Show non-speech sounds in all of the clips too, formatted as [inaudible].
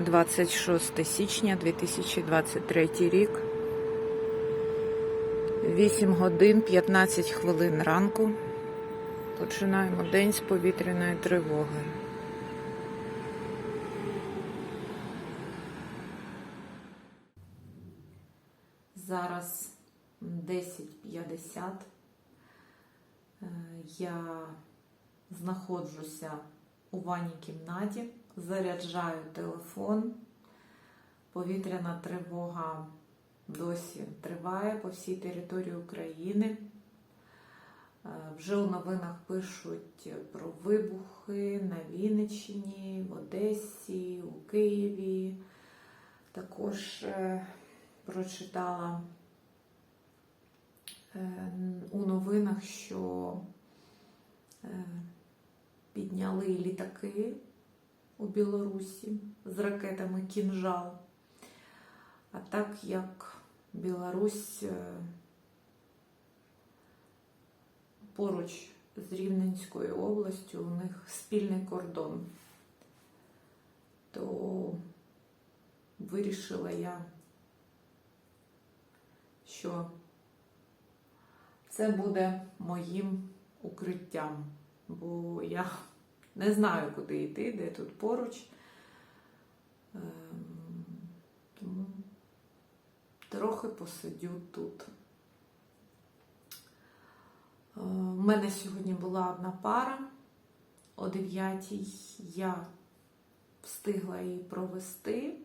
26 січня 2023 рік. 8 годин 15 хвилин ранку. Починаємо день з повітряної тривоги. Зараз 10.50. Е, Я знаходжуся у ванній кімнаті, заряджаю телефон. Повітряна тривога досі триває по всій території України. Е, Вже у новинах пишуть про вибухи на Вінниччині, в Одесі, у Києві. Також е, прочитала е, у новинах, що підняли літаки у Білорусі з ракетами кінжал. А так як Білорусь е, поруч з Рівненською областю, у них спільний кордон, то вирішила я, що це буде моїм укриттям, бо я не знаю, куди йти, де тут поруч. Ем, Тому трохи посидю тут. Е, У мене сьогодні була одна пара о 9 я встигла її провести.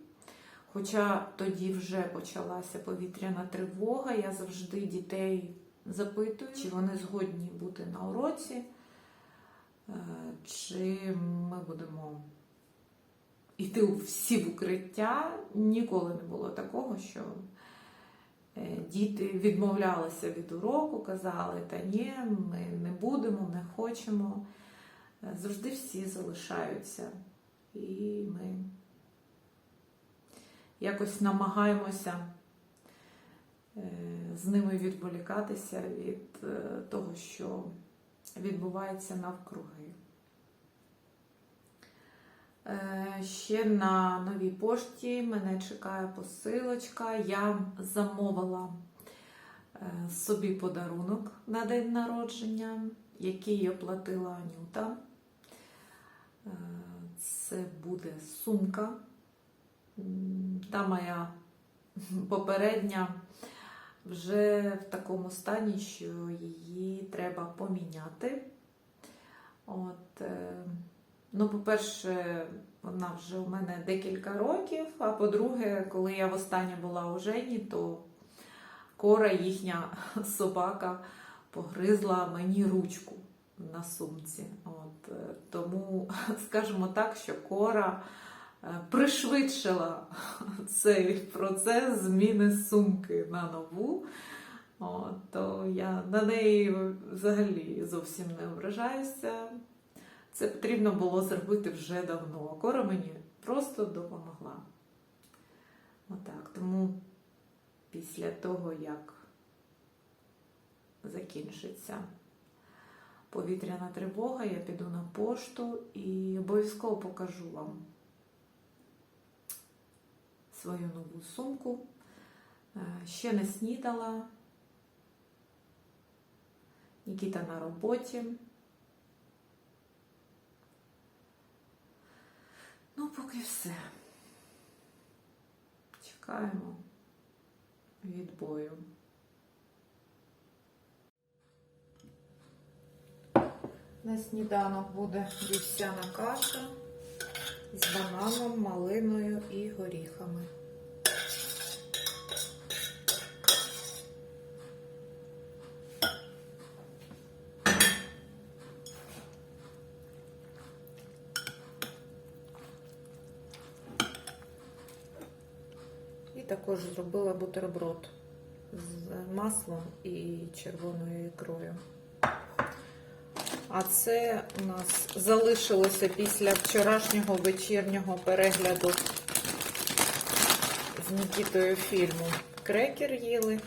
Хоча тоді вже почалася повітряна тривога, я завжди дітей запитую, чи вони згодні бути на уроці, е, чи ми будемо йти всі в укриття. Ніколи не було такого, що е, діти відмовлялися від уроку, казали, та ні, ми не будемо, не хочемо. Е, Завжди всі залишаються. І ми якось намагаємося е, з ними відволікатися від е, того, що відбувається навкруги. Е, Ще на новій пошті мене чекає посилочка. Я замовила е, собі подарунок на день народження, який оплатила Анюта. Е, Це буде сумка. Та моя попередня вже в такому стані, що її треба поміняти. От, е, ну, по-перше, вона вже у мене декілька років, а по-друге, коли я востаннє була у Жені, то кора їхня [laughs] собака погризла мені ручку на сумці. От, е, тому [laughs] скажімо так, що кора пришвидшила [laughs] цей процес зміни сумки на нову. От, то я на неї взагалі зовсім не ображаюся. Це потрібно було зробити вже давно. А Кора мені просто допомогла. Отак. Тому після того, як закінчиться повітряна тривога, я піду на пошту і обов'язково покажу вам свою нову сумку. Е, Ще не снідала. Нікіта на роботі. Ну, поки все. Чекаємо відбою. На сніданок буде вівсяна каша з бананом, малиною і горіхами. І також зробила бутерброд з маслом і червоною ікрою. А це у нас залишилося після вчорашнього вечірнього перегляду з Нікітою фільму. Крекер їли.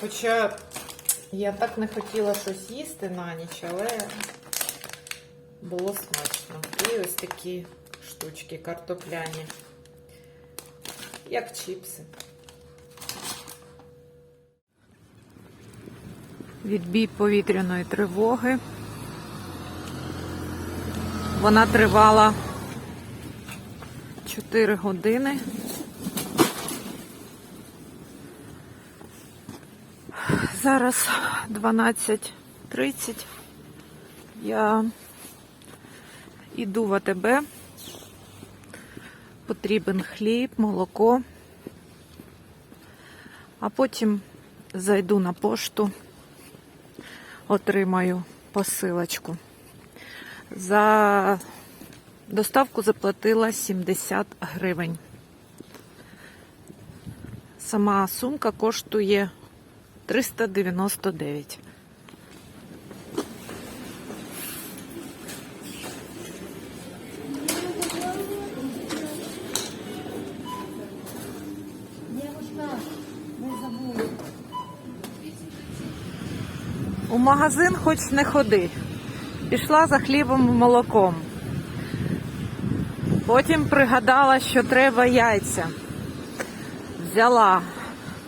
Хоча я так не хотіла щось їсти на ніч, але було смачно. І ось такі штучки картопляні, як чіпси. Відбій повітряної тривоги. Вона тривала 4 години. Зараз 12.30. Я йду в АТБ. Потрібен хліб, молоко. А потім зайду на пошту, отримаю посилочку. За доставку заплатила 70 гривень. Сама сумка коштує 399. Магазин хоч не ходи. Пішла за хлібом і молоком. Потім пригадала, що треба яйця. Взяла.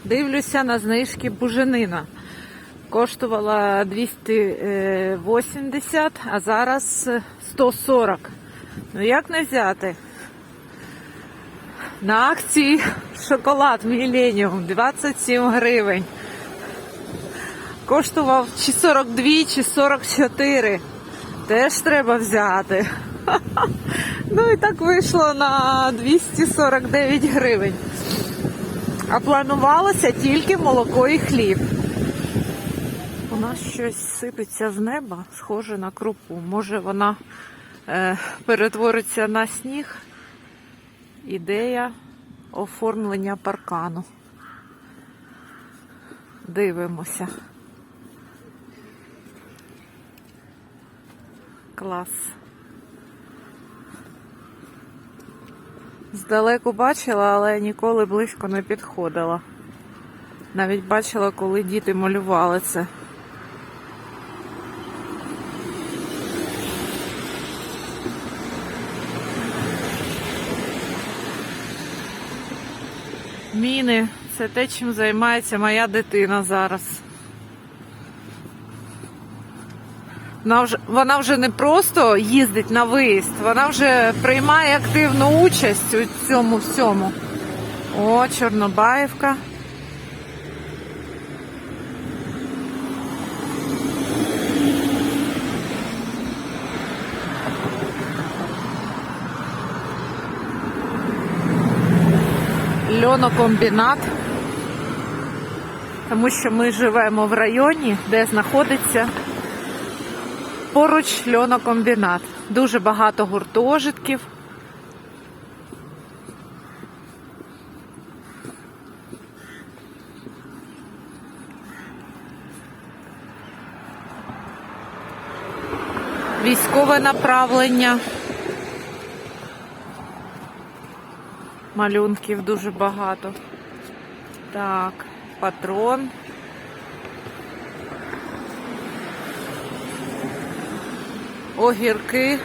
Дивлюся на знижки буженина. Коштувала 280, а зараз 140. Ну як не взяти? На акції шоколад Міленіум 27 гривень коштував чи 42, чи 44. Теж треба взяти. [laughs] Ну і так вийшло на 249 гривень. А планувалося тільки молоко і хліб. У нас щось сипеться з неба, схоже на крупу. Може вона е, перетвориться на сніг. Ідея оформлення паркану. Дивимося. Клас. Здалеку бачила, але ніколи близько не підходила. Навіть бачила, коли діти малювали це. Міни це те, чим займається моя дитина зараз. Вона вже, вона вже не просто їздить на виїзд, вона вже приймає активну участь у цьому всьому. О, Чорнобаївка. Льонокомбінат. Тому що ми живемо в районі, де знаходиться Поруч льонокомбінат. Дуже багато гуртожитків. Військове направлення. Малюнків дуже багато. Так, патрон. Огірки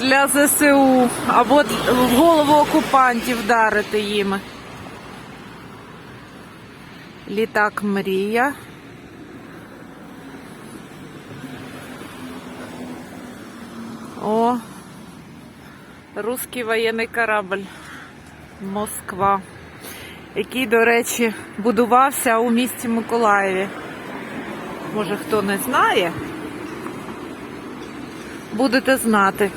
для ЗСУ або в голову окупантів вдарити їм. Літак Мрія. О, русський воєнний корабль Москва, який, до речі, будувався у місті Миколаєві. Може хто не знає, будете знати.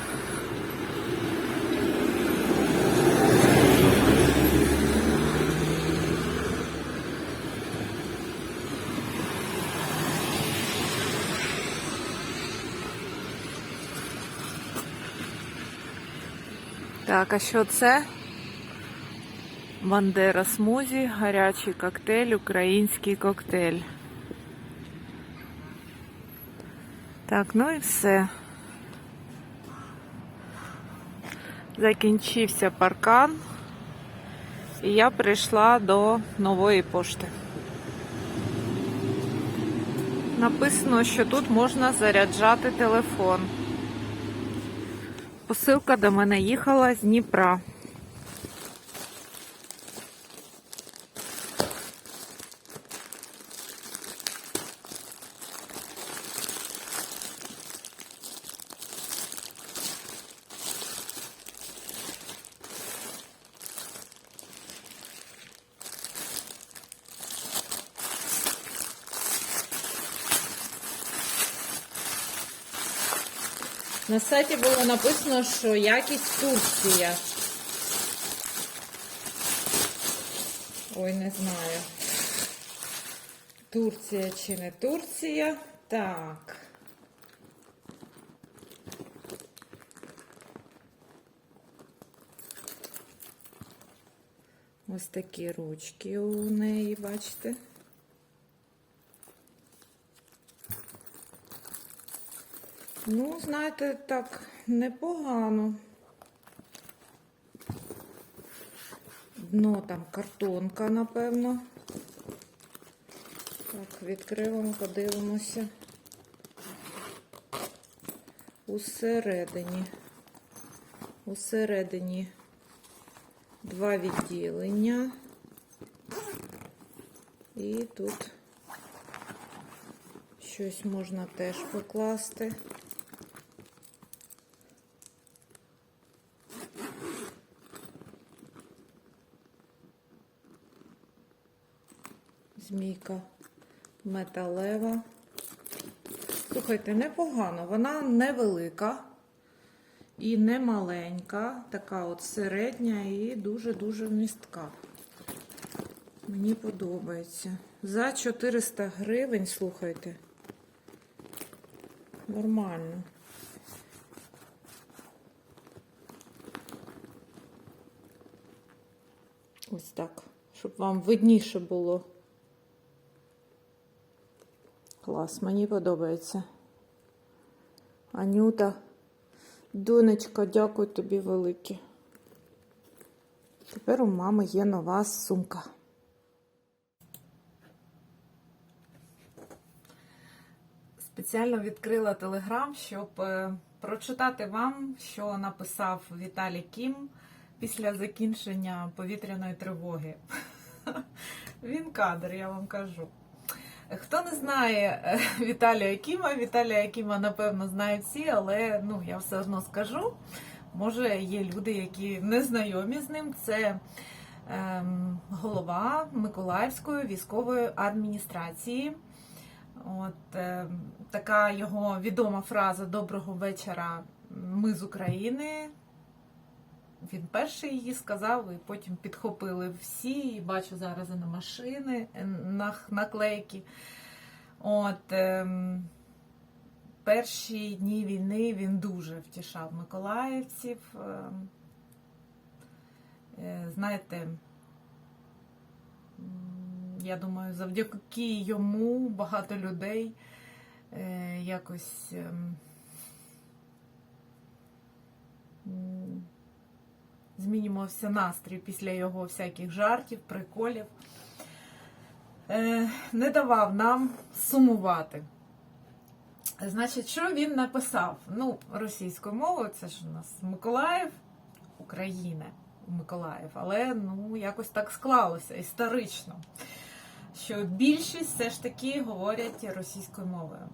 Так, а що це? Бандера смузі, гарячий коктейль, український коктейль. Так, ну і все. Закінчився паркан, і я прийшла до нової пошти. Написано, що тут можна заряджати телефон. посилка до мене їхала з Дніпра. На сайті було написано, що якість Турція. Ой, не знаю. Турція чи не Турція? Так. Ось такі ручки у неї, бачите? Ну, знаєте, так, непогано. Дно там картонка, напевно. Так, відкриваємо, подивимося. Усередині. Усередині два відділення. І тут щось можна теж покласти. Змійка металева. Слухайте, непогано. Вона невелика і не маленька, така от середня і дуже-дуже вмістка. Мені подобається. За 400 гривень, слухайте. Нормально. Ось так, щоб вам видніше було. Клас, мені подобається. Анюта, донечка, дякую тобі велике. Тепер у мами є нова сумка. Спеціально відкрила телеграм, щоб е, прочитати вам, що написав Віталій Кім після закінчення повітряної тривоги. [laughs] Він кадр, я вам кажу. Хто не знає е, Віталія Кіма, Віталія Кіма, напевно, знають всі, але ну, я все одно скажу. Може, є люди, які не знайомі з ним. Це ем, голова Миколаївської військової адміністрації. От е, така його відома фраза Доброго вечора, ми з України. Він перший її сказав, і потім підхопили всі. І бачу зараз і на машини, е, на наклейки. От, ем, перші дні війни він дуже втішав миколаївців. Ем, е, знаєте, я думаю, завдяки йому багато людей е, якось. ем, змінювався настрій після його всяких жартів, приколів. Е, не давав нам сумувати. Значить, що він написав? Ну, російською мовою, це ж у нас Миколаїв, Україна, Миколаїв, але ну, якось так склалося історично, що більшість все ж таки говорять російською мовою.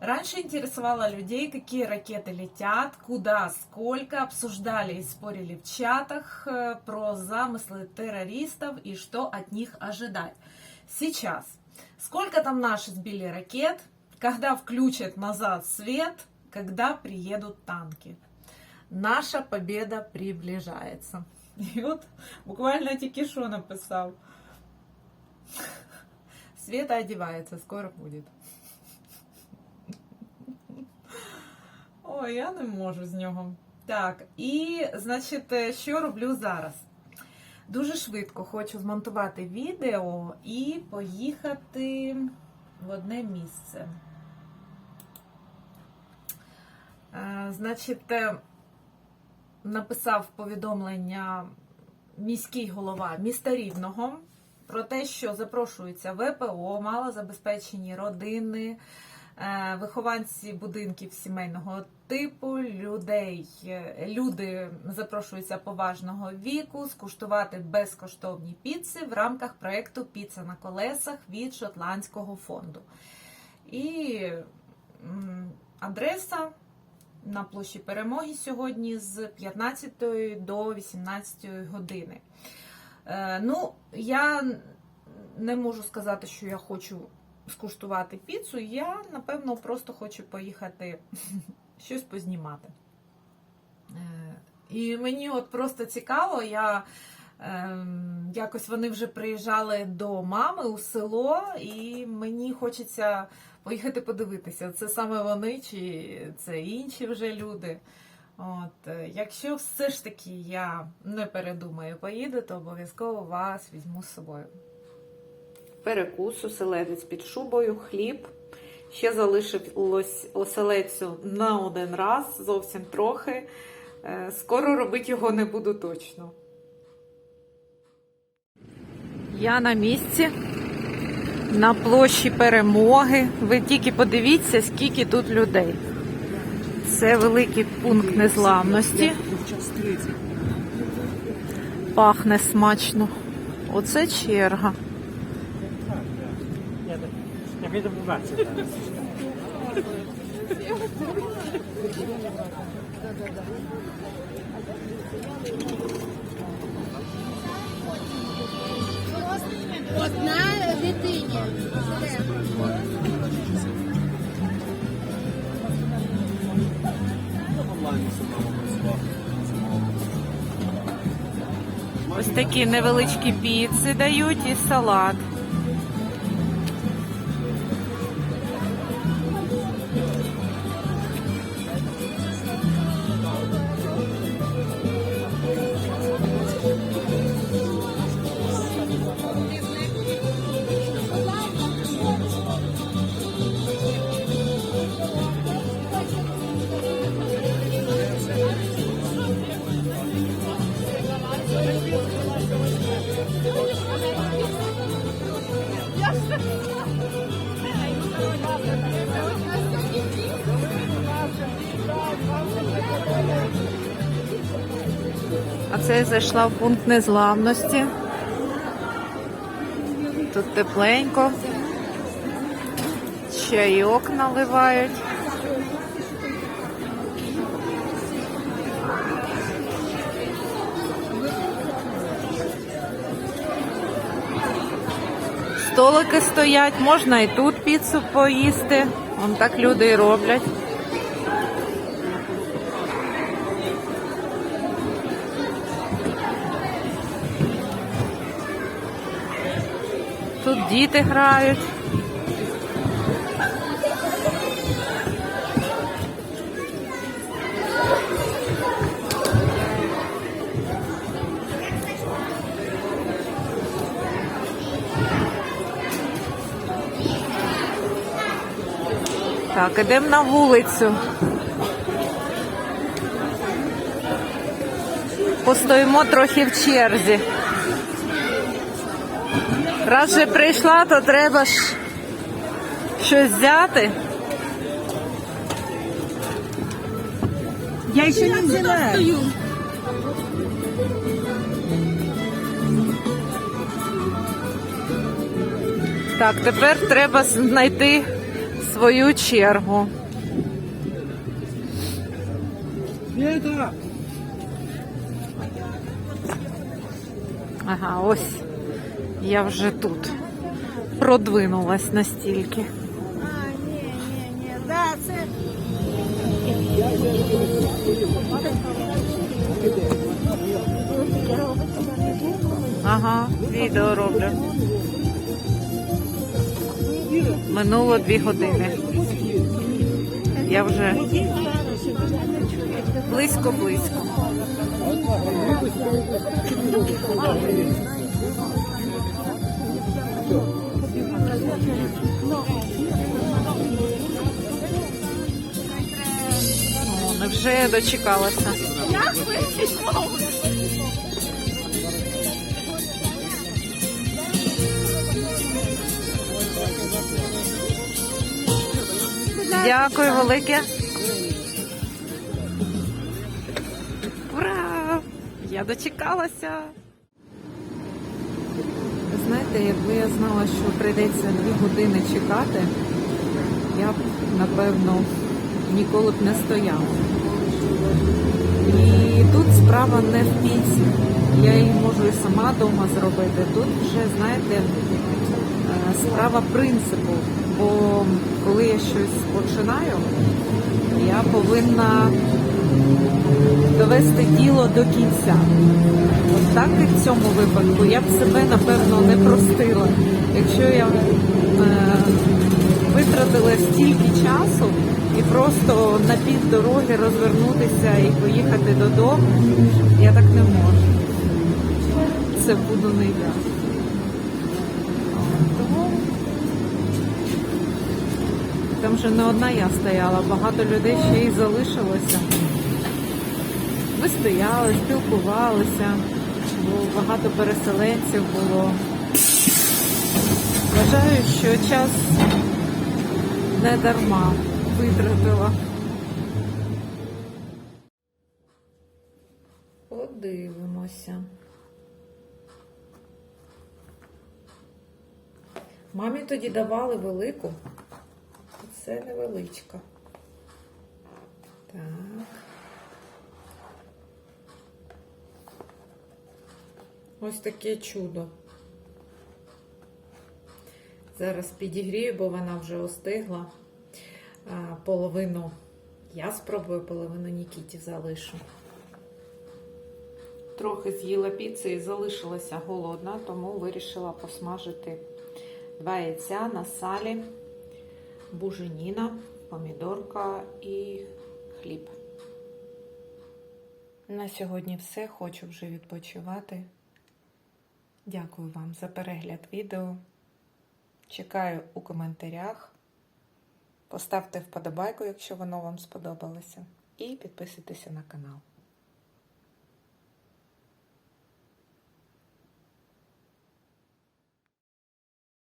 Раньше интересовало людей, какие ракеты летят, куда, сколько, обсуждали и спорили в чатах э, про замыслы террористов и что от них ожидать. Сейчас. Сколько там наши сбили ракет, когда включат назад свет, когда приедут танки. Наша победа приближается. [laughs] И вот буквально тільки що написав. [laughs] Света одевается, скоро будет. Ой, я не можу з нього. Так, і, значить, е, що роблю зараз? Дуже швидко хочу змонтувати відео і поїхати в одне місце. Е, Значить, е, написав повідомлення міський голова міста Рівного про те, що запрошуються ВПО, малозабезпечені родини, вихованці будинків сімейного типу, людей, люди запрошуються поважного віку скуштувати безкоштовні піци в рамках проєкту Піца на колесах від Шотландського фонду. І адреса на площі Перемоги сьогодні з 15 до 18 години. Е, ну, я не можу сказати, що я хочу скуштувати піцу. Я, напевно, просто хочу поїхати щось познімати. Е, і мені от просто цікаво, я. ем, Якось вони вже приїжджали до мами у село, і мені хочеться поїхати подивитися, це саме вони чи це інші вже люди. От, е, якщо все ж таки я не передумаю поїду, то обов'язково вас візьму з собою. Перекус, оселедець під шубою, хліб. Ще залишилось оселецю на один раз, зовсім трохи. Е, Скоро робити його не буду точно. Я на місці на площі перемоги. Ви тільки подивіться, скільки тут людей. Це великий пункт незламності. Пахне смачно. Оце черга. Піду побачити. Одна дитині. Ось такі невеличкі піци дають і салат. А це я зайшла в пункт незламності. Тут тепленько. Чайок наливають. Столики стоять, можна і тут піцу поїсти. Вон так люди і роблять. Діти грають. Так, ідемо на вулицю. Постоїмо трохи в черзі. Раз вже прийшла, то треба ж щось взяти. Я ще не взяла. Так, тепер треба знайти свою чергу. Ага, ось я вже тут продвинулась настільки. А, ні, ні, ні. Да, це Ага, відео роблю. Минуло дві години. Я вже близько-близько. Я дочекалася. Дякую велике. Ура! Я дочекалася. Ви знаєте, якби я знала, що прийдеться дві години чекати, я б, напевно, ніколи б не стояла. І тут справа не в піці. Я її можу і сама вдома зробити. Тут вже, знаєте, е, справа принципу. Бо коли я щось починаю, я повинна довести діло до кінця. От так і в цьому випадку я б себе напевно не простила. Якщо я е, витратила стільки часу і просто на півдороги розвернутися і поїхати додому, я так не можу. Це буду не я. Тому там вже не одна я стояла, багато людей ще й залишилося. Ми стояли, спілкувалися, бо багато переселенців було. Вважаю, що час не дарма витратила. Подивимося. Мамі тоді давали велику, це невеличка. Так. Ось таке чудо. Зараз підігрію, бо вона вже остигла. Половину я спробую, половину Нікіті залишу. Трохи з'їла піци і залишилася голодна, тому вирішила посмажити два яйця на салі, буженіна, помідорка і хліб. На сьогодні все. Хочу вже відпочивати. Дякую вам за перегляд відео. Чекаю у коментарях. Поставте вподобайку, якщо воно вам сподобалося. І підписуйтеся на канал.